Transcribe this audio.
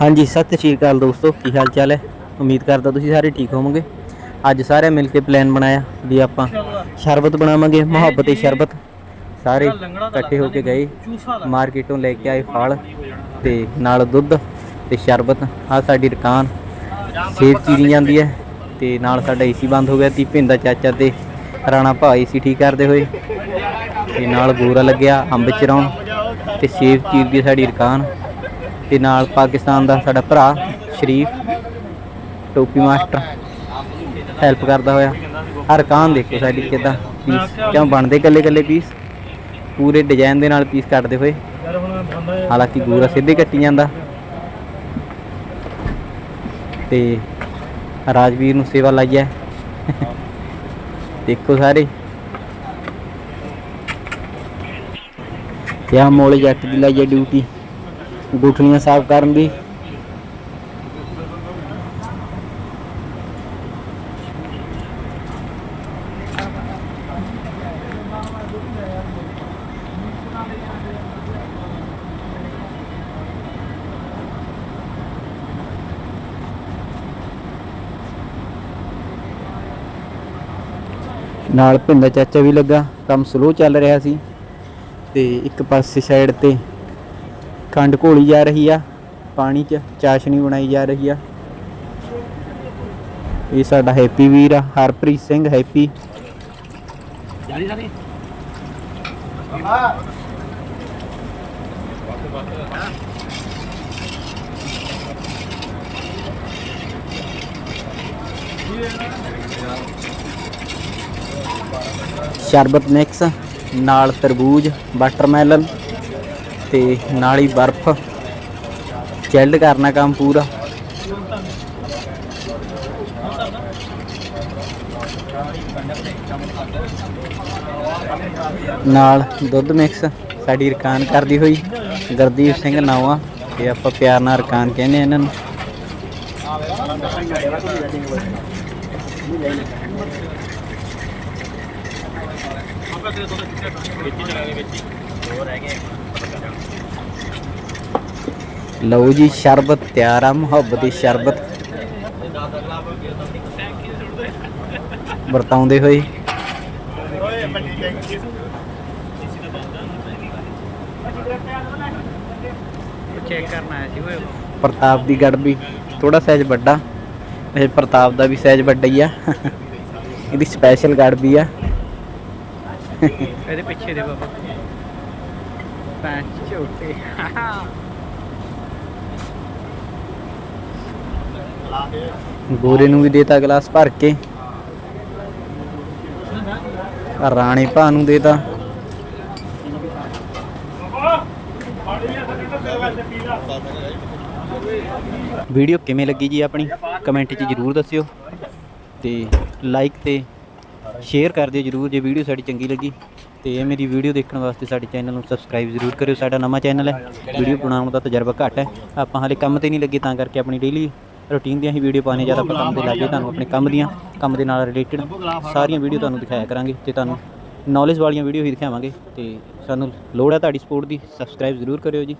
ਹਾਂਜੀ, ਸਤਿ ਸ਼੍ਰੀ ਅਕਾਲ ਦੋਸਤੋ, ਕੀ ਹਾਲ ਚਾਲ ਹੈ? ਉਮੀਦ ਕਰਦਾ ਤੁਸੀਂ ਸਾਰੇ ਠੀਕ ਹੋਵੋਗੇ। ਅੱਜ ਸਾਰੇ ਮਿਲ ਕੇ ਪਲਾਨ ਬਣਾਇਆ ਵੀ ਆਪਾਂ ਸ਼ਰਬਤ ਬਣਾਵਾਂਗੇ, ਮੁਹੱਬਤ ਤੇ ਸ਼ਰਬਤ। ਸਾਰੇ ਇਕੱਠੇ ਹੋ ਕੇ ਗਏ, ਮਾਰਕੀਟੋਂ ਲੈ ਕੇ ਆਏ ਫਲ ਤੇ ਨਾਲ ਦੁੱਧ ਤੇ ਸ਼ਰਬਤ। ਆ ਸਾਡੀ ਦੁਕਾਨ ਸੇਬ ਚੀਰੀ ਜਾਂਦੀ ਹੈ ਤੇ ਨਾਲ ਸਾਡਾ ਏਸੀ ਬੰਦ ਹੋ ਗਿਆ ਤੀ ਭਿੰਦਾ ਚਾਚਾ ਤੇ ਰਾਣਾ ਭਾ ਸੀ ਠੀਕ ਕਰਦੇ ਹੋਏ। ਤੇ ਨਾਲ ਗੋਰਾ ਲੱਗਿਆ ਅੰਬ ਚਰਾਉਣ ਤੇ ਸੇਬ ਚੀਰ ਦੀ ਸਾਡੀ ਦੁਕਾਨ। ਤੇ ਨਾਲ ਪਾਕਿਸਤਾਨ ਦਾ ਸਾਡਾ ਭਰਾ ਸ਼ਰੀਫ, ਟੋਪੀ ਮਾਸਟਰ ਹੈਲਪ ਕਰਦਾ ਹੋਇਆ। ਹਰ ਕਾਂ ਦੇਖੋ ਸਾਡੀ ਕਿਦਾਂ ਪੀਸ ਕਿਉਂ ਬਣਦੇ ਕੱਲੇ ਕੱਲੇ ਪੀਸ ਪੂਰੇ ਡਿਜ਼ਾਈਨ ਦੇ ਨਾਲ ਪੀਸ ਕੱਟਦੇ ਹੋਏ। ਹਾਲਾਂਕਿ ਗੂਰਾ ਸਿੱਧੇ ਕੱਟੀ ਜਾਂਦਾ। ਤੇ ਰਾਜਵੀਰ ਨੂੰ ਸੇਵਾ ਲਾਈ ਹੈ। ਦੇਖੋ ਸਾਰੇ। ਕਿਆ ਮੋਲੇ ਜੱਟ ਦੀ ਲਾਈ ਹੈ ਡਿਊਟੀ ਗੁਠਲੀਆਂ ਸਾਫ਼ ਕਰਨ ਦੀ। ਨਾਲ ਭਿੰਦਾ ਚਾਚਾ ਵੀ ਲੱਗਾ, ਕੰਮ ਸਲੋ ਚੱਲ ਰਿਹਾ ਸੀ। ਤੇ ਇੱਕ ਪਾਸੇ ਸਾਈਡ ਤੇ ਖੰਡ ਘੋਲੀ ਜਾ ਰਹੀ ਆ ਪਾਣੀ 'ਚ ਚਾਸ਼ਨੀ ਬਣਾਈ ਜਾ ਰਹੀ ਆ। ਇਹ ਸਾਡਾ ਹੈਪੀ ਵੀਰ ਆ ਹਰਪ੍ਰੀਤ ਸਿੰਘ ਹੈਪੀ। ਸ਼ਰਬਤ ਮਿਕਸ ਨਾਲ ਤਰਬੂਜ ਵਾਟਰਮੈਲਨ ਤੇ ਨਾਲ ਹੀ ਬਰਫ਼। ਚਿਲਡ ਕਰਨਾ ਕੰਮ ਪੂਰਾ। ਨਾਲ ਦੁੱਧ ਮਿਕਸ ਸਾਡੀ ਰਕਾਨ ਕਰਦੀ ਹੋਈ, ਗਰਦੀਪ ਸਿੰਘ ਨਾਵਾ, ਤੇ ਆਪਾਂ ਪਿਆਰ ਨਾਲ ਰਕਾਨ ਕਹਿੰਦੇ ਆ ਇਹਨਾਂ ਨੂੰ। ਲਓ ਜੀ, ਸ਼ਰਬਤ ਤਿਆਰ ਆ, ਮੁਹੱਬਤ ਦੀ ਸ਼ਰਬਤ। ਵਰਤਾਉਂਦੇ ਹੋਏ। ਚੈੱਕ ਕਰਨ ਆਇਆ ਸੀ ਓਏ ਪ੍ਰਤਾਪ ਦੀ ਗੜਬੀ ਥੋੜਾ ਸਾਈਜ਼ ਵੱਡਾ। ਇਹ ਪ੍ਰਤਾਪ ਦਾ ਵੀ ਸਾਈਜ਼ ਵੱਡਾ ਹੀ ਆ। ਇਹਦੀ ਸਪੈਸ਼ਲ ਗੜਬੀ ਆ। ਇਹਦੇ ਪਿੱਛੇ ਦੇ ਬਾਬਾ। ਪੰਜ ਝੋਟੇ ਗੋਰੇ ਨੂੰ ਵੀ ਦੇਤਾ ਗਲਾਸ ਭਰ ਕੇ। ਰਾਣੇ ਭਾ ਨੂੰ ਦੇਤਾ। ਵੀਡੀਓ ਕਿਵੇਂ ਲੱਗੀ ਜੀ ਆਪਣੀ? ਕਮੈਂਟ 'ਚ ਜਰੂਰ ਦੱਸਿਓ। ਤੇ ਲਾਈਕ ਤੇ ਸ਼ੇਅਰ ਕਰ ਦਿਓ ਜਰੂਰ ਜੇ ਵੀਡੀਓ ਸਾਡੀ ਚੰਗੀ ਲੱਗੀ। ਤੇ ਇਹ ਮੇਰੀ ਵੀਡੀਓ ਦੇਖਣ ਵਾਸਤੇ ਸਾਡੇ ਚੈਨਲ ਨੂੰ ਸਬਸਕ੍ਰਾਈਬ ਜ਼ਰੂਰ ਕਰਿਓ। ਸਾਡਾ ਨਵਾਂ ਚੈਨਲ ਹੈ। ਵੀਡੀਓ ਬਣਾਉਣ ਦਾ ਤਜਰਬਾ ਘੱਟ ਹੈ। ਆਪਾਂ ਹਾਲੇ ਕੰਮ ਤੇ ਨਹੀਂ ਲੱਗੇ ਤਾਂ ਕਰਕੇ ਆਪਣੀ ਡੇਲੀ ਰੁਟੀਨ ਦੀਆਂ ਹੀ ਵੀਡੀਓ ਪਾਣੇ ਜ਼ਿਆਦਾ ਕੰਮ ਤੇ ਲੱਗੇ ਤੁਹਾਨੂੰ ਆਪਣੇ ਕੰਮ ਦੀਆਂ ਕੰਮ ਦੇ ਨਾਲ ਰਿਲੇਟਡ ਸਾਰੀਆਂ ਵੀਡੀਓ ਤੁਹਾਨੂੰ ਦਿਖਾਇਆ ਕਰਾਂਗੇ ਤੇ ਤੁਹਾਨੂੰ ਨੌਲੇਜ ਵਾਲੀਆਂ ਵੀਡੀਓ ਹੀ ਦਿਖਾਵਾਂਗੇ ਤੇ ਸਾਨੂੰ ਲੋੜ ਹੈ ਤੁਹਾਡੀ ਸਪੋਰਟ ਦੀ ਸਬਸਕ੍ਰਾਈਬ ਜ਼ਰੂਰ ਕਰਿਓ ਜੀ।